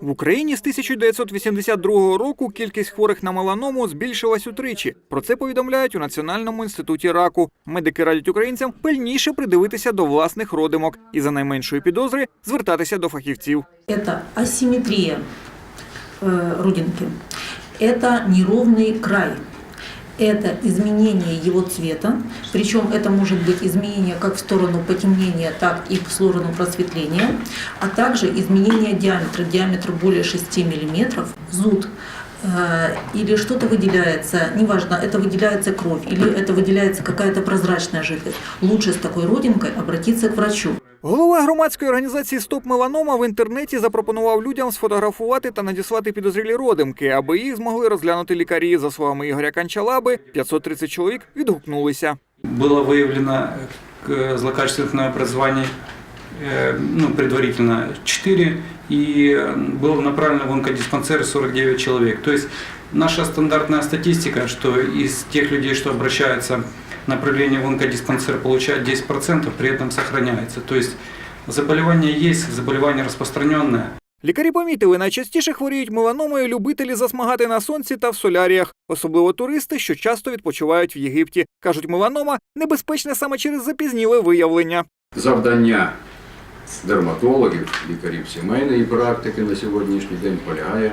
В Україні з 1982 року кількість хворих на меланому збільшилась утричі. Про це повідомляють у Національному інституті раку. Медики радять українцям пильніше придивитися до власних родимок і за найменшої підозри звертатися до фахівців. Это асимметрия э, родинки, это неровный край, Это изменение его цвета, причем это может быть изменение как в сторону потемнения, так и в сторону просветления, а также изменение диаметра, диаметр более 6 мм, зуд, э, или что-то выделяется, неважно, это выделяется кровь или это выделяется какая-то прозрачная жидкость. Лучше с такой родинкой обратиться к врачу. Голова громадської організації Стоп Меланома в інтернеті запропонував людям сфотографувати та надіслати підозрілі родимки, аби їх змогли розглянути лікарі. За словами Ігоря Канчалаби, 530 чоловік відгукнулися. Было выявлено к- злокачественное образование э, ну, предварительно 4 и э, было направлено в онкодиспансер 49 человек. То есть наша стандартная статистика, что из тех людей, что обращаются на направление в онкодиспансер, получают 10%, при этом сохраняется. То есть заболевание есть, заболевание распространенное. Лікарі помітили, найчастіше хворіють меланомою любителі засмагати на сонці та в соляріях, особливо туристи, що часто відпочивають в Єгипті. кажуть, меланома небезпечна саме через запізніле виявлення. Завдання дерматологів, лікарів сімейної практики на сьогоднішній день полягає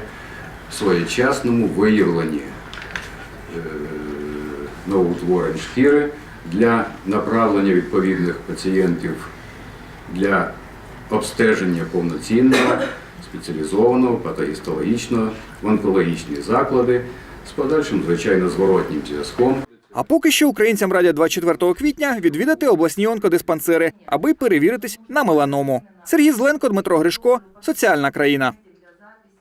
в своєчасному виявленні е, новоутворень шкіри для направлення відповідних пацієнтів для обстеження повноцінного, спеціалізованого, патогістологічного в онкологічні заклади з подальшим, звичайно, зворотнім зв'язком А поки що українцям радять 24 квітня відвідати обласні онкодиспансери, аби перевіритись на меланому. Сергій Зленко, Дмитро Гришко, соціальна країна.